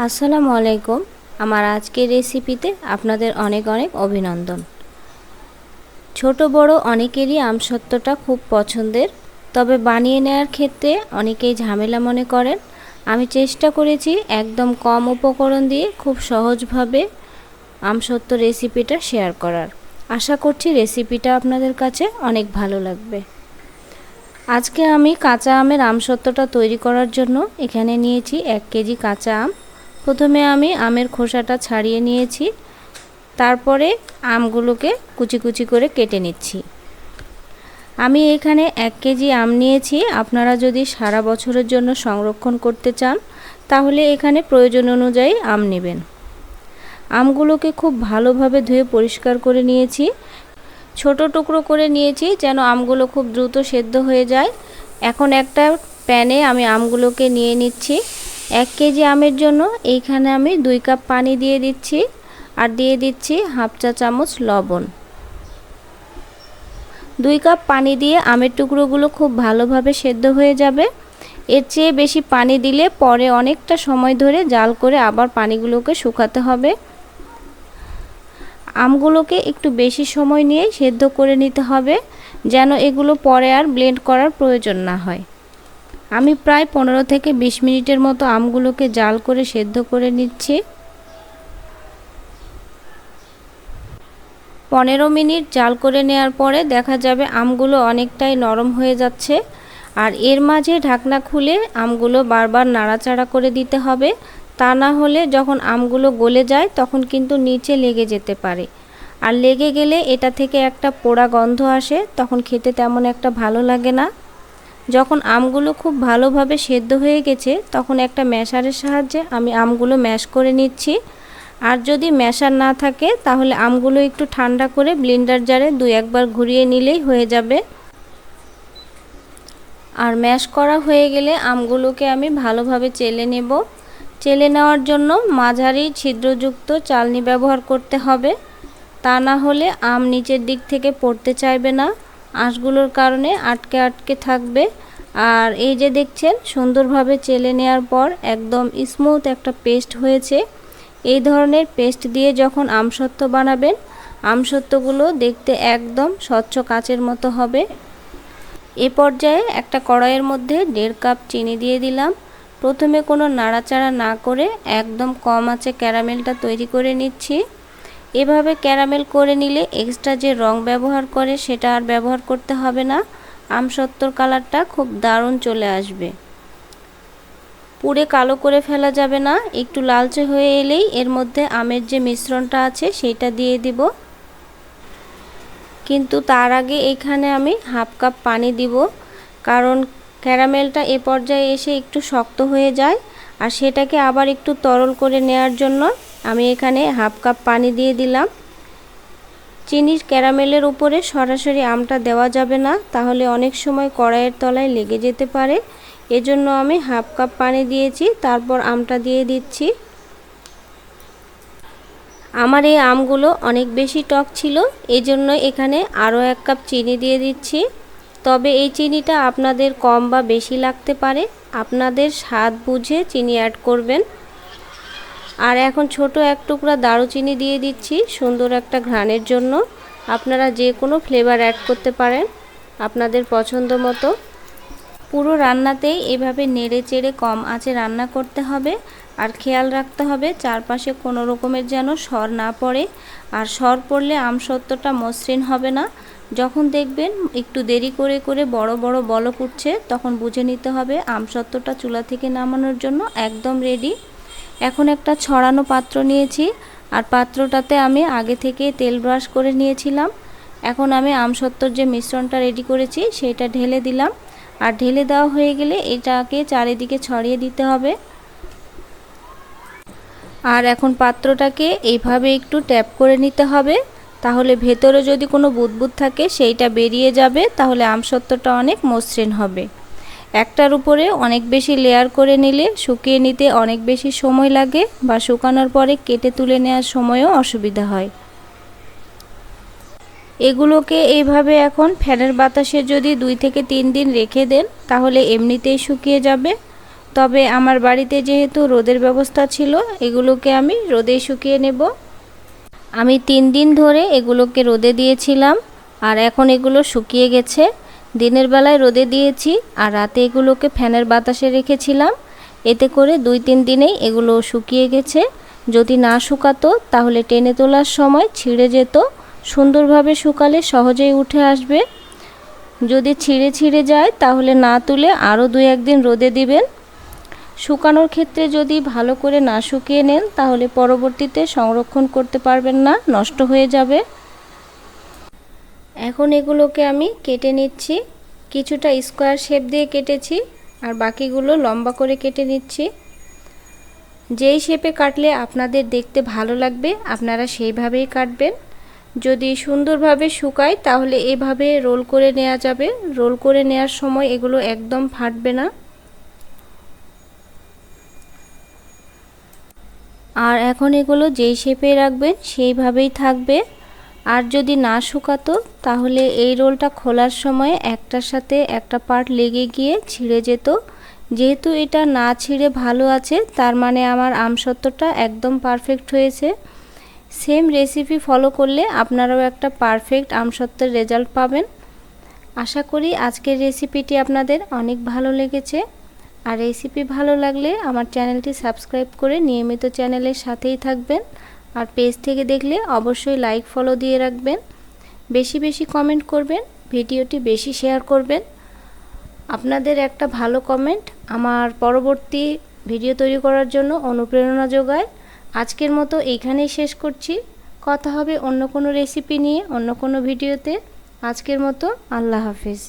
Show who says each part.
Speaker 1: আসসালামু আলাইকুম। আমার আজকের রেসিপিতে আপনাদের অনেক অনেক অভিনন্দন। ছোট বড় অনেকেরই আমসত্ত্বটা খুব পছন্দের, তবে বানিয়ে নেওয়ার ক্ষেত্রে অনেকেই ঝামেলা মনে করেন। আমি চেষ্টা করেছি একদম কম উপকরণ দিয়ে খুব সহজভাবে আমসত্ত্ব রেসিপিটা শেয়ার করার। আশা করছি রেসিপিটা আপনাদের কাছে অনেক ভালো লাগবে। আজকে আমি কাঁচা আমের আমসত্ত্বটা তৈরি করার জন্য এখানে নিয়েছি এক কেজি কাঁচা আম। প্রথমে আমি আমের খোসাটা ছাড়িয়ে নিয়েছি, তারপরে আমগুলোকে কুচি কুচি করে কেটে নিচ্ছি। আমি এখানে এক কেজি আম নিয়েছি, আপনারা যদি সারা বছরের জন্য সংরক্ষণ করতে চান, তাহলে এখানে প্রয়োজন অনুযায়ী আম নেবেন। আমগুলোকে খুব ভালোভাবে ধুয়ে পরিষ্কার করে নিয়েছি। ছোট টুকরো করে নিয়েছি যেন আমগুলো খুব দ্রুত সেদ্ধ হয়ে যায়। এখন একটা প্যানে আমি আমগুলোকে নিয়ে নিচ্ছি। এক কেজি আমের জন্য এইখানে আমি দুই কাপ পানি দিয়ে দিচ্ছি আর দিয়ে দিচ্ছি হাফ চা চামচ লবণ। দুই কাপ পানি দিয়ে আমের টুকরোগুলো খুব ভালোভাবে সেদ্ধ হয়ে যাবে। এর চেয়ে বেশি পানি দিলে পরে অনেকটা সময় ধরে জাল করে আবার পানিগুলোকে শুকাতে হবে। আমগুলোকে একটু বেশি সময় নিয়ে সেদ্ধ করে নিতে হবে, যেন এগুলো পরে আর ব্লেন্ড করার প্রয়োজন না হয়। আমি প্রায় পনেরো থেকে বিশ মিনিটের মতো আমগুলোকে জাল করে সেদ্ধ করে নিচ্ছি। পনেরো মিনিট জাল করে নেওয়ার পরে দেখা যাবে আমগুলো অনেকটাই নরম হয়ে যাচ্ছে। আর এর মাঝে ঢাকনা খুলে আমগুলো বারবার নাড়াচাড়া করে দিতে হবে। তা না হলে যখন আমগুলো গলে যায় তখন কিন্তু নিচে লেগে যেতে পারে। আর লেগে গেলে এটা থেকে একটা পোড়া গন্ধ আসে, তখন খেতে তেমন একটা ভালো লাগে না। যখন আমগুলো খুব ভালোভাবে সেদ্ধ হয়ে গেছে, তখন একটা ম্যাশারের সাহায্যে আমি আমগুলো ম্যাশ করে নিচ্ছি। আর যদি ম্যাশার না থাকে, তাহলে আমগুলো একটু ঠান্ডা করে ব্লিন্ডার জারে দু একবার ঘুরিয়ে নিলেই হয়ে যাবে। আর ম্যাশ করা হয়ে গেলে আমগুলোকে আমি ভালোভাবে চেলে নেব। চেলে নেওয়ার জন্য মাঝারি ছিদ্রযুক্ত চালনি ব্যবহার করতে হবে। তা না হলে আম নিচের দিক থেকে পড়তে চাইবে না। আঁশগুলোর কারণে আটকে আটকে থাকবে। আর এই যে দেখছেন, সুন্দরভাবে চেলে নেওয়ার পর একদম স্মুথ একটা পেস্ট হয়েছে। এই ধরনের পেস্ট দিয়ে যখন আমসত্ত্ব বানাবেন, আমসত্ত্বগুলো দেখতে একদম স্বচ্ছ কাচের মতো হবে। এ পর্যায়ে একটা কড়াইয়ের মধ্যে দেড় কাপ চিনি দিয়ে দিলাম। প্রথমে কোনো নাড়াচাড়া না করে একদম কম আছে ক্যারামেলটা তৈরি করে নিচ্ছি। এভাবে ক্যারামেল করে নিলে এক্সট্রা যে রং ব্যবহার করে সেটা আর ব্যবহার করতে হবে না। আমসত্তর কালারটা খুব দারুণ চলে আসবে। পুড়ে কালো করে ফেলা যাবে না, একটু লালচে হয়ে এলেই এর মধ্যে আমের যে মিশ্রণটা আছে সেইটা দিয়ে দিব। কিন্তু তার আগে এখানে আমি হাফ কাপ পানি দিব, কারণ ক্যারামেলটা এ পর্যায়ে এসে একটু শক্ত হয়ে যায়, আর সেটাকে আবার একটু তরল করে নেয়ার জন্য আমি এখানে হাফ কাপ পানি দিয়ে দিলাম। চিনির ক্যারামেলের উপরে সরাসরি আমটা দেওয়া যাবে না, তাহলে অনেক সময় কড়াইয়ের তলায় লেগে যেতে পারে। এজন্য আমি হাফ কাপ পানি দিয়েছি, তারপর আমটা দিয়ে দিচ্ছি। আমার এই আমগুলো অনেক বেশি টক ছিল, এজন্য এখানে আরও এক কাপ চিনি দিয়ে দিচ্ছি। তবে এই চিনিটা আপনাদের কম বা বেশি লাগতে পারে। আপনাদের স্বাদ বুঝে চিনি অ্যাড করবেন। আর এখন ছোট এক টুকরা দারুচিনি দিয়ে দিচ্ছি, সুন্দর একটা ঘ্রাণের জন্য। আপনারা যে কোনো ফ্লেভার অ্যাড করতে পারেন আপনাদের পছন্দ মতো। পুরো রান্নাতেই এভাবে নেড়ে চেড়ে কম আঁচে রান্না করতে হবে। আর খেয়াল রাখতে হবে চারপাশে কোনো রকমের যেন সর না পড়ে। আর সর পড়লে আমসত্ত্বটা মসৃণ হবে না। যখন দেখবেন একটু দেরি করে করে বড় বড় বলক উঠছে, তখন বুঝে নিতে হবে আমসত্ত্বটা চুলা থেকে নামানোর জন্য একদম রেডি এখন একটা ছড়ানো পাত্র নিয়েছি আর পাত্রটাতে আমি আগে থেকে তেল ব্রাশ করে নিয়েছিলাম। এখন আমি আমসত্ত্বর যে মিশ্রণটা রেডি করেছি সেটা ঢেলে দিলাম। আর ঢেলে দেওয়া হয়ে গেলে এটাকে চারিদিকে ছড়িয়ে দিতে হবে। আর এখন পাত্রটাকে এইভাবে একটু ট্যাপ করে নিতে হবে। তাহলে ভেতরে যদি কোনো বুদবুদ থাকে সেইটা বেরিয়ে যাবে, তাহলে আমসত্ত্বটা অনেক মসৃণ হবে। একটার উপরে অনেক বেশি লেয়ার করে নিলে শুকিয়ে নিতে অনেক বেশি সময় লাগে বা শুকানোর পরে কেটে তুলে নেওয়ার সময়ও অসুবিধা হয়। এগুলোকে এইভাবে এখন ফ্যানের বাতাসে যদি দুই থেকে তিন দিন রেখে দেন, তাহলে এমনিতেই শুকিয়ে যাবে। তবে আমার বাড়িতে যেহেতু রোদের ব্যবস্থা ছিল, এগুলোকে আমি রোদে শুকিয়ে নেব। আমি তিন দিন ধরে এগুলোকে রোদে দিয়েছিলাম, আর এখন এগুলো শুকিয়ে গেছে। দিনের বেলায় রোদে দিয়েছি আর রাতে এগুলোকে ফ্যানের বাতাসে রেখেছিলাম। এতে করে দুই তিন দিনেই এগুলো শুকিয়ে গেছে। যদি না শুকাতো, তাহলে টেনে তোলার সময় ছিঁড়ে যেত। সুন্দরভাবে শুকালে সহজেই উঠে আসবে। যদি ছিঁড়ে ছিঁড়ে যায়, তাহলে না তুলে আরও দু একদিন রোদে দিবেন। শুকানোর ক্ষেত্রে যদি ভালো করে না শুকিয়ে নেন, তাহলে পরবর্তীতে সংরক্ষণ করতে পারবেন না, নষ্ট হয়ে যাবে। এখন এগুলোকে আমি কেটে নিচ্ছি। কিছুটা স্কোয়ার শেপ দিয়ে কেটেছি আর বাকিগুলো লম্বা করে কেটে নিচ্ছি। যেই শেপে কাটলে আপনাদের দেখতে ভালো লাগবে, আপনারা সেইভাবেই কাটবেন। যদি সুন্দরভাবে শুকায়, তাহলে এভাবে রোল করে নেওয়া যাবে। রোল করে নেওয়ার সময় এগুলো একদম ফাটবে না। আর এখন এগুলো যেই শেপে রাখবেন, সেইভাবেই থাকবে। আর যদি না শুকাতো, তাহলে এই রোলটা খোলার সময় একটার সাথে একটা পার্ট লেগে গিয়ে ছিঁড়ে যেত। যেহেতু এটা না ছিঁড়ে ভালো আছে, তার মানে আমার আমসত্ত্বটা একদম পারফেক্ট হয়েছে। সেম রেসিপি ফলো করলে আপনারাও একটা পারফেক্ট আমসত্ত্বের রেজাল্ট পাবেন। আশা করি আজকের রেসিপিটি আপনাদের অনেক ভালো লেগেছে। আর রেসিপি ভালো লাগলে আমার চ্যানেলটি সাবস্ক্রাইব করে নিয়মিত চ্যানেলের সাথেই থাকবেন। আর পেজ থেকে দেখলে অবশ্যই লাইক ফলো দিয়ে রাখবেন। বেশি বেশি কমেন্ট করবেন, ভিডিওটি বেশি শেয়ার করবেন। আপনাদের একটা ভালো কমেন্ট আমার পরবর্তী ভিডিও তৈরি করার জন্য অনুপ্রেরণা যোগায়। আজকের মতো এইখানেই শেষ করছি। কথা হবে অন্য কোনো রেসিপি নিয়ে অন্য কোনো ভিডিওতে আজকের মতো আল্লাহ হাফিজ।